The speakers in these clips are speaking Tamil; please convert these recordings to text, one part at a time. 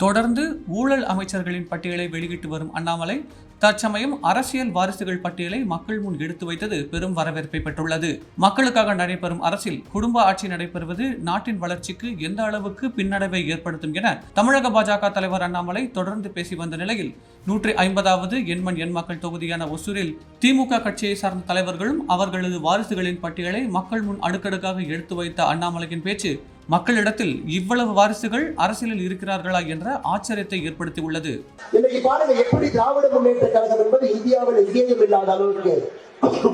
தொடர்ந்து ஊழல் அமைச்சர்களின் பட்டியலை வெளியிட்டு வரும் அண்ணாமலை தற்சமயம் அரசியல் வாரிசுகள் பட்டியலை மக்கள் முன் எடுத்து வைத்தது பெரும் வரவேற்பை பெற்றுள்ளது. மக்களுக்காக நடைபெறும் அரசில் குடும்ப ஆட்சி நடைபெறுவது நாட்டின் வளர்ச்சிக்கு எந்த அளவுக்கு பின்னடைவை ஏற்படுத்தும் என தமிழக பாஜக தலைவர் அண்ணாமலை தொடர்ந்து பேசி வந்த நிலையில் நூற்றி ஐம்பதாவது எண்மண் எண் மக்கள் தொகுதியான ஒசூரில் திமுக கட்சியை சார்ந்த தலைவர்களும் அவர்களது வாரிசுகளின் பட்டியலை மக்கள் முன் அடுக்கடுக்காக எடுத்து வைத்த அண்ணாமலையின் பேச்சு மக்களிடத்தில் இவ்வளவு வாரிசுகள் அரசியலில் இருக்கிறார்களா என்ற ஆச்சரியத்தை ஏற்படுத்தியுள்ளது. இன்னைக்கு பாருங்க எப்படி திராவிட முன்னேற்ற கழகம் என்பது இந்தியாவில் எங்கேயும் இல்லாத அளவுக்கு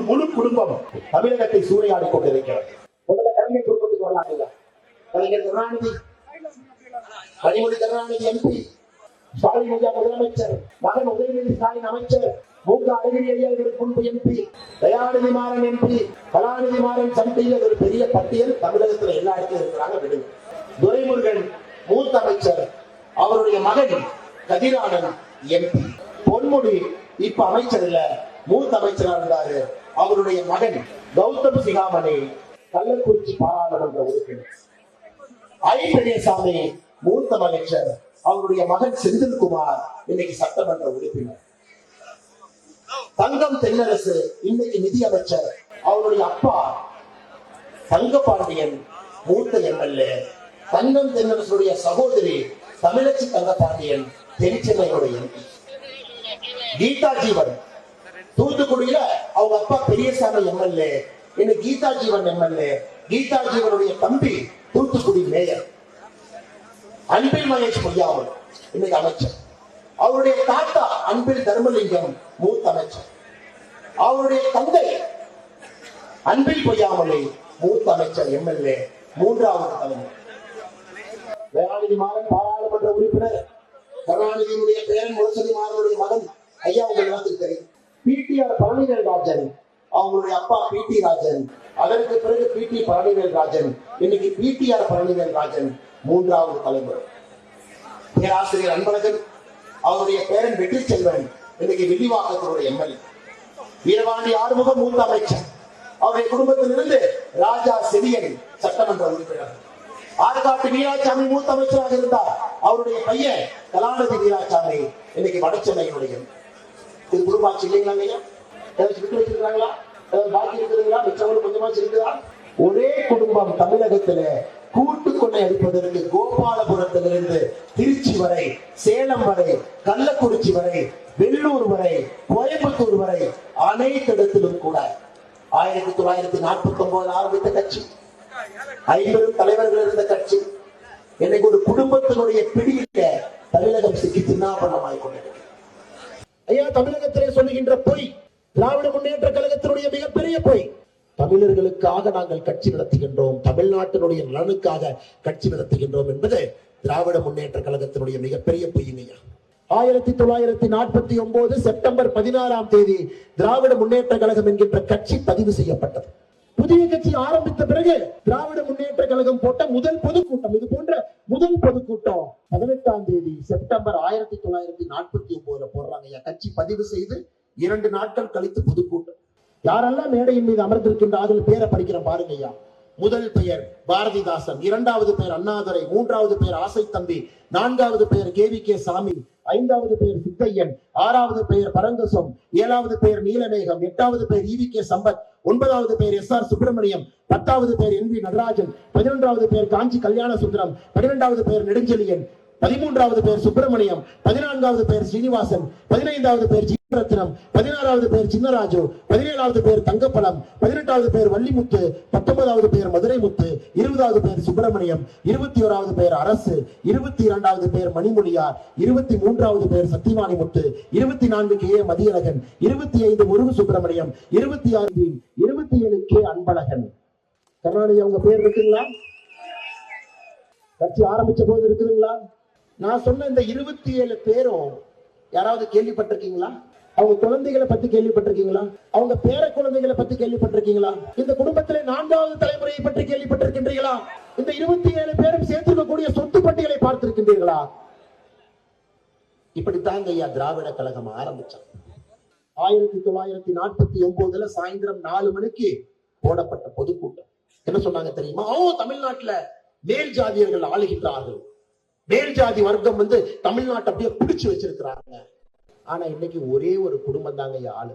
முழு குடும்பம் தமிழகத்தை சூறையாடி கொண்டிருக்கிறது. முதல்ல கலைஞர் குடும்பத்துக்கு வரலாங்க கலைஞர் கருணாநிதி கனிமொழி கருணாநிதி எம்பி ஸ்டாலின் முதலமைச்சர். மகன் உதயநிதி ஸ்டாலின் அமைச்சர். மூன்று அழகிரி ஐயா இவருக்கு முன்பு எம்பி கலாநிதி மாறன் எம்பி கலாநிதி மாறன் சண்டையில் ஒரு பெரிய பட்டியல் தமிழகத்துல எல்லா இடத்துல இருக்கிறாங்க விடுங்க. துரைமுருகன் மூத்த அமைச்சர் அவருடைய மகன் கதிரானன் எம்பி பொன்முடி இப்ப அமைச்சர் இல்ல மூத்த அமைச்சரா இருந்தாரு அவருடைய மகன் கௌதம் சிகாமணி கள்ளக்குறிச்சி பாராளுமன்ற உறுப்பினர். ஐ பெரியசாமி மூத்த அமைச்சர் அவருடைய மகன் செந்தில்குமார் இன்னைக்கு சட்டமன்ற உறுப்பினர். தங்கம் தென்னரசு இன்னைக்கு நிதி அமைச்சர் அவருடைய அப்பா தங்க பாண்டியன் மூத்த எம்எல்ஏ. தங்கம் தென்னரசுடைய சகோதரி தமிழச்சி தங்கபாண்டியன் தென்சென்னையுடைய எம்பி. கீதா ஜீவன் தூத்துக்குடியில அவங்க அப்பா பெரியசாமி எம்எல்ஏ. இன்னைக்கு கீதா ஜீவன் எம்எல்ஏ. கீதா ஜீவனுடைய தம்பி தூத்துக்குடி மேயர். அன்பில் மகேஷ் பொய்யாமல் இன்னைக்கு அமைச்சர். அவருடைய தாத்தா அன்பில் தர்மலிங்கம் மூத்த அமைச்சர். அவருடைய தந்தை அன்பில் பொய்யாமலே மூத்த அமைச்சர் எம்எல்ஏ மூன்றாவது தலைவர். வேளாண்மை மாறன் பாராளுமன்ற உறுப்பினர் கருணாநிதியினுடைய பேரன் முரசதி மாறனுடைய மகன் ஐயா உங்கள் எல்லாத்துக்கு தெரியும். பிடிஆர் பழனிவேல் ராஜன் அவங்களுடைய அப்பா பிடி ராஜன் அதற்கு பிறகு பிடி பழனிவேல் ராஜன் இன்னைக்கு பிடிஆர் பழனிவேல் ராஜன் மூன்றாவது தலைவர். பேராசிரியர் அன்பழகன் அவருடைய பேரன் வெற்றி செல்வன் இன்னைக்கு வில்லிவாக்கத்தினுடைய எம்எல்ஏ. வீரபாண்டி ஆறுமுகம் மூத்த அமைச்சர். அவருடைய குடும்பத்திலிருந்து ராஜா செவியன் சட்டமன்ற உறுப்பினர். ஆற்காட்டு வீராசாமி மூத்த அமைச்சராக இருந்தார். அவருடைய பையன் கலாநிதி வீராசாமி இன்னைக்கு வடச்சென்னையினுடைய இது குடும்பாட்சி இல்லைங்களா ஐயா ஏதாச்சும் விட்டு வச்சிருக்காங்களா ஏதாவது பாக்கி இருக்குதுங்களா மிச்சவங்களும் கொஞ்சமா இருக்குதா ஒரே குடும்பம் தமிழகத்துல கூட்டு கொள்ளை அடிப்பதற்கு கோபாலபுரத்திலிருந்து திருச்சி வரை சேலம் வரை கள்ளக்குறிச்சி வரை வெள்ளூர் வரை கோயம்புத்தூர் வரை அனைத்து இடத்திலும் கூட ஆயிரத்தி தொள்ளாயிரத்தி நாற்பத்தி ஒன்பது ஆரம்பித்த கட்சி. ஐம்பது தலைவர்கள் இருந்த கட்சி. இன்னைக்கு ஒரு குடும்பத்தினுடைய பிடியில தமிழகம் சிக்கி சின்னாபரணமாய் கொண்டிருக்கிறது. ஐயா தமிழகத்திலே சொல்லுகின்ற பொய் திராவிட முன்னேற்ற கழகத்தினுடைய மிகப்பெரிய பொய் தமிழர்களுக்காக நாங்கள் கட்சி நடத்துகின்றோம். தமிழ்நாட்டினுடைய நலனுக்காக கட்சி நடத்துகின்றோம் என்பது திராவிட முன்னேற்ற கழகத்தினுடைய மிகப்பெரிய பொய்மையா ஆயிரத்தி தொள்ளாயிரத்தி நாற்பத்தி ஒன்பது செப்டம்பர் பதினாறாம் தேதி திராவிட முன்னேற்ற கழகம் என்கின்ற கட்சி பதிவு செய்யப்பட்டது. புதிய கட்சி ஆரம்பித்த பிறகு திராவிட முன்னேற்ற கழகம் போட்ட முதல் பொதுக்கூட்டம் இது போன்ற முதல் பொதுக்கூட்டம் பதினெட்டாம் தேதி செப்டம்பர் ஆயிரத்தி தொள்ளாயிரத்தி நாற்பத்தி ஒன்பதுல போடுறாங்க கட்சி பதிவு செய்து இரண்டு நாட்கள் கழித்து பொதுக்கூட்டம். யாரெல்லாம் மேடையின் மீது அமர்ந்திருக்கின்றார்கள் பேரை படிக்கிறேன் பாருங்க ஐயா முதல் பெயர் பாரதிதாசன் இரண்டாவது பெயர் அண்ணாதுரை மூன்றாவது பெயர் ஆசை தம்பி நான்காவது பெயர் கேவி கே சாமி ஐந்தாவது பெயர் சித்தையன் ஆறாவது பெயர் பரங்கசம் ஏழாவது பெயர் நீலமேகம் எட்டாவது பெயர் ஈவி கே சம்பத் ஒன்பதாவது பெயர் எஸ் ஆர் சுப்பிரமணியம் பத்தாவது பெயர் என் வி நடராஜன் பதினொன்றாவது பெயர் காஞ்சி கல்யாண சுந்தரம் பன்னிரெண்டாவது பெயர் நெடுஞ்செழியன் பதிமூன்றாவது பெயர் சுப்பிரமணியம் பதினான்காவது பெயர் ஸ்ரீனிவாசன் பதினைந்தாவது பெயர் ரத்னம் பதினாறாவது பேர் சின்னராஜு பதினேழாவது பேர் தங்கப்பழம் பதினெட்டாவது பேர் வள்ளிமுத்து பத்தொன்பதாவது பேர் மதுரை முத்து இருபதாவது பேர் சுப்பிரமணியம் இருபத்தி ஓராவது பேர் அரசு இருபத்தி இரண்டாவது பேர் மணிமொழியார் இருபத்தி மூன்றாவது பேர் சத்தியவாணி முத்து இருபத்தி நான்கு கே மதியழகன் இருபத்தி ஐந்து முருகு சுப்பிரமணியம் இருபத்தி ஆறு இருபத்தி ஏழு கே அன்பழகன். கருணாநிதி அவங்க பேர் இருக்குங்களா? கட்சி ஆரம்பிச்ச போது இருக்குதுங்களா? நான் சொன்ன இந்த இருபத்தி ஏழு பேரும் யாராவது கேள்விப்பட்டிருக்கீங்களா? அவங்க குழந்தைகளை பத்தி கேள்விப்பட்டிருக்கீங்களா? அவங்க பேர குழந்தைகளை பத்தி கேள்விப்பட்டிருக்கீங்களா? இந்த குடும்பத்திலே நான்காவது தலைமுறையை பற்றி கேள்விப்பட்டிருக்கின்றீர்களா? இந்த இருபத்தி ஏழு பேரும் சேர்த்திருக்கக்கூடிய சொத்து பட்டியலை பார்த்திருக்கின்றீர்களா? இப்படித்தாங்க ஐயா திராவிட கழகம் ஆரம்பிச்சான் ஆயிரத்தி தொள்ளாயிரத்தி நாற்பத்தி ஒன்பதுல சாயந்தரம் நாலு மணிக்கு போடப்பட்ட பொதுக்கூட்டம். என்ன சொன்னாங்க தெரியுமா? ஓ தமிழ்நாட்டுல மேல் ஜாதியர்கள் ஆளுகின்றார்கள். மேல் ஜாதி வர்க்கம் வந்து தமிழ்நாட்டை அப்படியே பிடிச்சு வச்சிருக்கிறாங்க. ஆனா இன்னைக்கு ஒரே ஒரு குடும்பம் தாங்க ஆளு.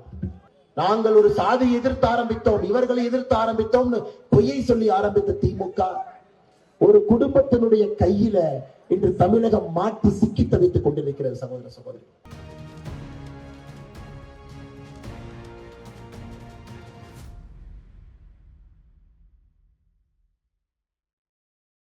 நாங்கள் ஒரு சாதி எதிர்த்து ஆரம்பித்தோம் இவர்களை எதிர்த்து ஆரம்பித்தோம்னு பொய்யை சொல்லி ஆரம்பித்த திமுக. ஒரு குடும்பத்தினுடைய கையில இன்று தமிழகம் மாட்டி சிக்கி தவித்துக் கொண்டிருக்கிறது சகோதர சகோதரி.